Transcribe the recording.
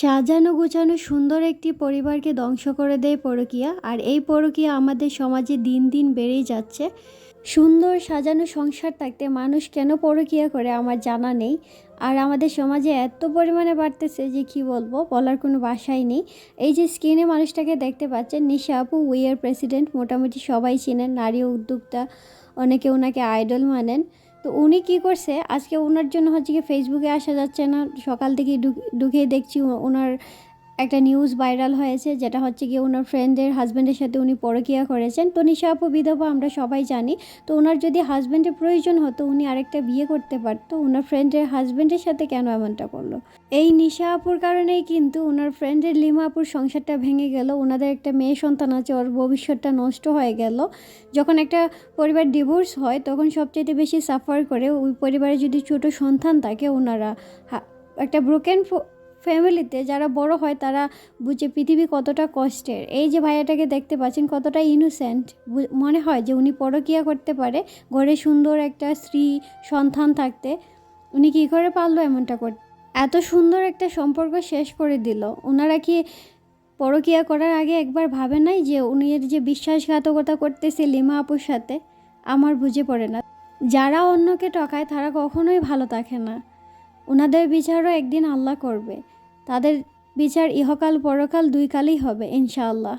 সাজানো গোছানো সুন্দর একটি পরিবারকে ধ্বংস করে দেয় পরকীয়া, আর এই পরকীয়া আমাদের সমাজে দিন দিন বেড়েই যাচ্ছে। সুন্দর সাজানো সংসার থাকতে মানুষ কেন পরকীয়া করে আমার জানা নেই। আর আমাদের সমাজে এত পরিমাণে বাড়তেছে যে কি বলব, বলার কোনো বাসাই নেই। এই যে স্ক্রিনে মানুষটাকে দেখতে পাচ্ছেন, নিশা আপু উইয়ার প্রেসিডেন্ট মোটামুটি সবাই চিনেন, নারী উদ্যোক্তা, অনেকে ওনাকে আইডল মানেন। তো উনি কি করছে? আজকে ওনার জন্য হচ্ছে কি ফেসবুকে আসা যাচ্ছে না। সকাল থেকে ঢুকে দেখছি ওনার একটা নিউজ ভাইরাল হয়েছে, যেটা হচ্ছে কি ওনার ফ্রেন্ডের হাজব্যান্ডের সাথে উনি পরকিয়া করেছেন। তো নিশা আপু, বিধবা আমরা সবাই জানি, তো ওনার যদি হাজব্যান্ডের প্রয়োজন হতো, উনি আরেকটা বিয়ে করতে পারতো। ওনার ফ্রেন্ডের হাজব্যান্ডের সাথে কেন এমনটা করল? এই নিশা আপুর কারণেই কিন্তু ওনার ফ্রেন্ডের লিমা আপুর সংসারটা ভেঙে গেল। ওনাদের একটা মেয়ে সন্তান আছে, ওর ভবিষ্যৎটা নষ্ট হয়ে গেল। যখন একটা পরিবার ডিভোর্স হয়, তখন সবচেয়ে বেশি সাফার করে, ওই পরিবারে যদি ছোট সন্তান থাকে, ওনারা একটা ব্রোকেন ফ্যামিলিতে যারা বড় হয় তারা বুঝে পৃথিবী কতটা কষ্টের। এই যে ভাইয়াটাকে দেখতে পাচ্ছেন কতটা ইনোসেন্ট মনে হয় যে উনি পরকীয়া করতে পারে, ঘরে সুন্দর একটা স্ত্রী, সন্তান থাকতে। উনি কী করে পারল এমনটা করতে এত সুন্দর একটা সম্পর্ক শেষ করে দিল। ওনারা কি পরকীয়া করার আগে একবার ভাবে নাই যে উনি এর যে বিশ্বাসঘাতকতা করতেছে লিমা আপুর সাথে? আমার বুঝে পড়ে না। যারা অন্যকে টকায় তারা কখনোই ভালো থাকে না। ওনাদের বিচারও একদিন আল্লাহ করবে। তাদের বিচার ইহকাল পরকাল দুই কালই হবে ইনশাআল্লাহ।